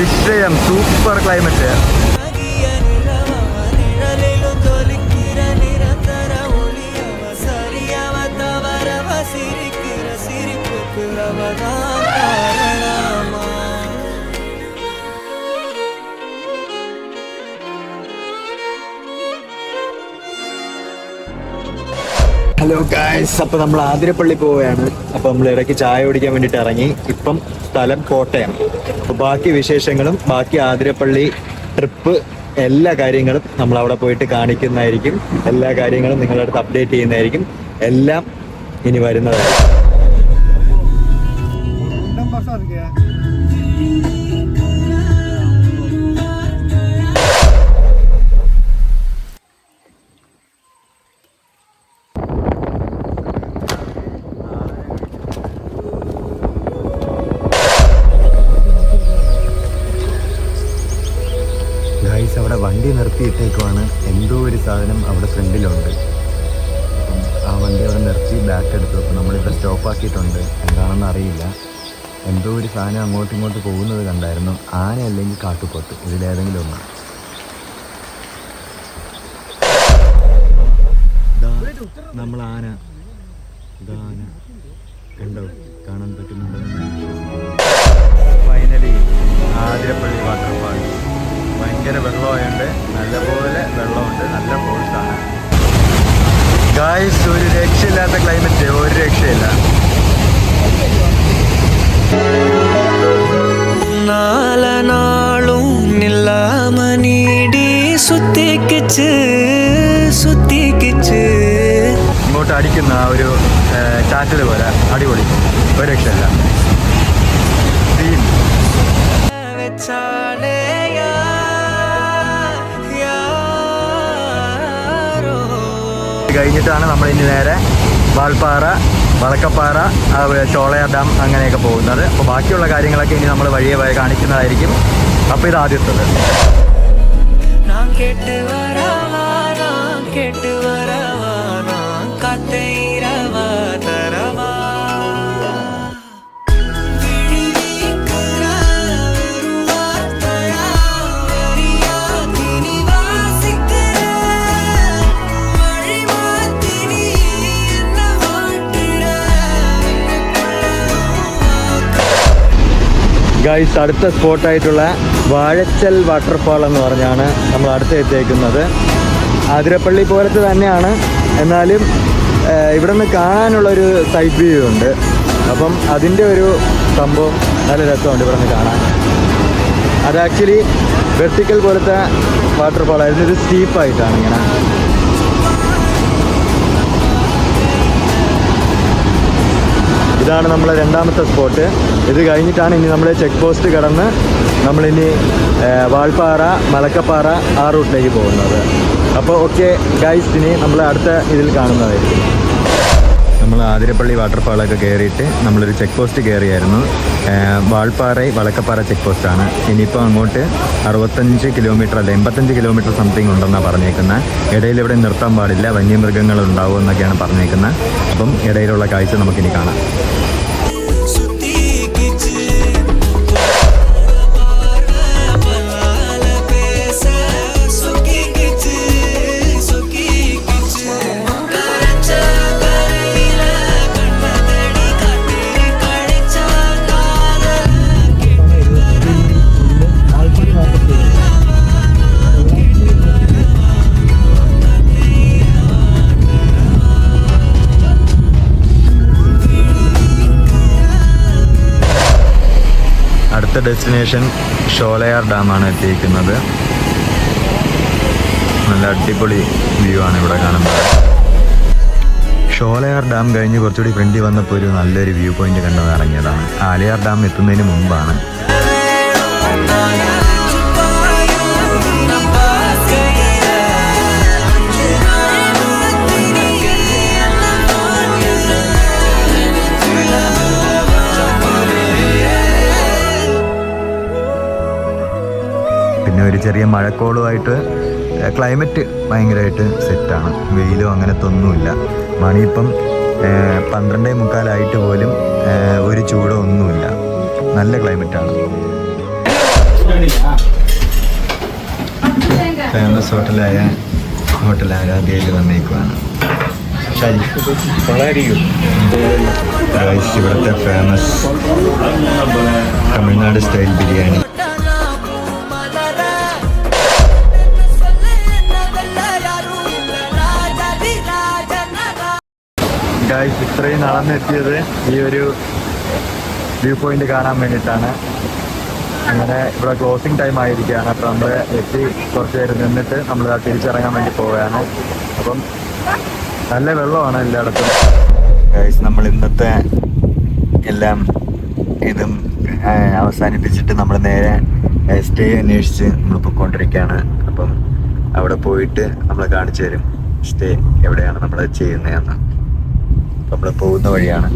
വിഷയം super climate hello guys അപ്പൊ നമ്മൾ ആതിരപ്പള്ളി പോവുകയാണ്. അപ്പൊ നമ്മൾ ഇടയ്ക്ക് ചായ കുടിക്കാൻ വേണ്ടിട്ട് ഇറങ്ങി. ഇപ്പം സ്ഥലം കോട്ടയം. ബാക്കി വിശേഷങ്ങളും ബാക്കി ആതിരപ്പള്ളി ട്രിപ്പ് എല്ലാ കാര്യങ്ങളും നമ്മൾ അവിടെ പോയിട്ട് കാണിക്കുന്നതായിരിക്കും. എല്ലാ കാര്യങ്ങളും നിങ്ങളുടെ അടുത്ത് അപ്ഡേറ്റ് ചെയ്യുന്നതായിരിക്കും. എല്ലാം ഇനി വരുന്നതായിരിക്കും. അവിടെ വണ്ടി നിർത്തിയിട്ടേക്കുവാണ് എന്തോ ഒരു സാധനം അവിടെ ഫ്രണ്ടിലുണ്ട്. ആ വണ്ടി അവിടെ നിർത്തി ബാക്ക് എടുത്തു. അപ്പം നമ്മളിപ്പോൾ സ്റ്റോപ്പാക്കിയിട്ടുണ്ട് എന്താണെന്ന് അറിയില്ല. എന്തോ ഒരു സാധനം അങ്ങോട്ടും ഇങ്ങോട്ട് പോകുന്നത് കണ്ടായിരുന്നു. ആന അല്ലെങ്കിൽ കാട്ടുപോത്ത്. ഇതിലേതെങ്കിലും ഒന്ന്. നമ്മൾ ആന. ഇതാന കണ്ടോ? കാണാൻ പറ്റുന്നുണ്ടെന്ന് ഇവിടുത്തെ ക്ലൈമറ്റ് ഒരു രക്ഷയില്ല. നാളും നീടി സുത്തിക്കിച്ച് സുത്തിക്കിച്ച്. ഇങ്ങോട്ട് അടിക്കുന്ന ആ ഒരു ചാറ്റൽ പോലെ അടിപൊളി. ഒരു രക്ഷയില്ല. കഴിഞ്ഞിട്ടാണ് നമ്മൾ ഇനി നേരെ വാൾപ്പാറ വളക്കപ്പാറ ചോളയാർ ഡാം അങ്ങനെയൊക്കെ പോകുന്നത്. അപ്പോൾ ബാക്കിയുള്ള കാര്യങ്ങളൊക്കെ ഇനി നമ്മൾ വഴിയെ വഴി കാണിക്കുന്നതായിരിക്കും. അപ്പോൾ ഇത് ആദ്യത്തത് ഗൈസ് അടുത്ത സ്പോട്ടായിട്ടുള്ള വാഴച്ചൽ വാട്ടർഫാൾ എന്ന് പറഞ്ഞാണ് നമ്മൾ അടുത്ത് എത്തിയേക്കുന്നത്. ആതിരപ്പള്ളി പോലത്തെ തന്നെയാണ്. എന്നാലും ഇവിടെ നിന്ന് കാണാനുള്ളൊരു സൈഡ് വ്യൂ ഉണ്ട്. അപ്പം അതിന്റെ ഒരു സംഭവം നല്ല രസമുണ്ട് ഇവിടെ നിന്ന് കാണാൻ. അത് ആക്ച്വലി വെർട്ടിക്കൽ പോലത്തെ വാട്ടർഫാൾ ആയിരുന്നു. ഇത് സ്റ്റീപ്പായിട്ടാണ് ഇങ്ങനെ. ഇതാണ് നമ്മളെ രണ്ടാമത്തെ സ്പോട്ട് ഇത് കഴിഞ്ഞിട്ടാണ് ഇനി നമ്മൾ ചെക്ക് പോസ്റ്റ് കടന്ന് നമ്മളിനി വാൾപ്പാറ മലക്കപ്പാറ ആ റൂട്ടിലേക്ക് പോകുന്നത്. അപ്പോൾ ഓക്കെ ഗൈസ് ഇനി നമ്മൾ അടുത്ത ഇതിൽ കാണുന്നതായിരിക്കും. നമ്മൾ ആതിരപ്പള്ളി വാട്ടർഫാളൊക്കെ കയറിയിട്ട് നമ്മളൊരു ചെക്ക് പോസ്റ്റ് കയറിയായിരുന്നു. വാൾപ്പാറ വളക്കപ്പാറ ചെക്ക് പോസ്റ്റാണ് ഇനിയിപ്പോൾ അങ്ങോട്ട് അറുപത്തഞ്ച് കിലോമീറ്റർ അല്ല എൺപത്തഞ്ച് കിലോമീറ്റർ സംതിങ് ഉണ്ടെന്നാണ് പറഞ്ഞേക്കുന്നത് ഇടയിൽ ഇവിടെ നിർത്താൻ പാടില്ല വന്യമൃഗങ്ങൾ ഉണ്ടാവും എന്നൊക്കെയാണ് പറഞ്ഞേക്കുന്നത് അപ്പം ഇടയിലുള്ള കാഴ്ച നമുക്കിനി കാണാം. അടുത്ത ഡെസ്റ്റിനേഷൻ ഷോലയാർ ഡാമാണ് എത്തിയിരിക്കുന്നത്. നല്ല അടിപൊളി വ്യൂ ആണ് ഇവിടെ കാണുന്നത്. ഷോലയാർ ഡാം കഴിഞ്ഞ് കുറച്ചുകൂടി ഫ്രണ്ടിൽ വന്നപ്പോൾ ഒരു നല്ലൊരു വ്യൂ പോയിന്റ് കണ്ടത് ഇറങ്ങിയതാണ് ആലിയാർ ഡാം എത്തുന്നതിന് മുമ്പാണ്. ചെറിയ മഴക്കോളുമായിട്ട് ക്ലൈമറ്റ് ഭയങ്കരമായിട്ട് സെറ്റാണ് വെയിലും അങ്ങനത്തെ ഒന്നുമില്ല മണിയിപ്പം പന്ത്രണ്ടേ മുക്കാലായിട്ട് പോലും ഒരു ചൂടോ ഒന്നുമില്ല. നല്ല ക്ലൈമറ്റാണ് ഫേമസ് ഹോട്ടലായ ഹോട്ടൽ ആരാധ്യയിൽ വന്നേക്കുവാണ്. ഇവിടുത്തെ ഫേമസ് തമിഴ്നാട് സ്റ്റൈൽ ബിരിയാണി. ഇത്രയും നടന്നെത്തിയത് ഈ ഒരു വ്യൂ പോയിന്റ് കാണാൻ വേണ്ടിയിട്ടാണ്. അങ്ങനെ ഇവിടെ ക്ലോസിംഗ് ടൈം ആയിരിക്കുകയാണ്. അപ്പം നമ്മൾ എത്തി കുറച്ച് നേരം നിന്നിട്ട് നമ്മൾ തിരിച്ചിറങ്ങാൻ വേണ്ടി പോവുകയാണ്. അപ്പം നല്ല വെള്ളമാണ് എല്ലായിടത്തും. നമ്മൾ ഇന്നത്തെ എല്ലാം ഇതും അവസാനിപ്പിച്ചിട്ട് നമ്മൾ നേരെ സ്റ്റേ അന്വേഷിച്ച് നമ്മൾ പൊയ്ക്കൊണ്ടിരിക്കുകയാണ്. അപ്പം അവിടെ പോയിട്ട് നമ്മൾ കാണിച്ചു തരും സ്റ്റേ എവിടെയാണ് നമ്മൾ ചെയ്യുന്നതെന്ന്. നമ്മൾ പോകുന്ന വഴിയാണ്.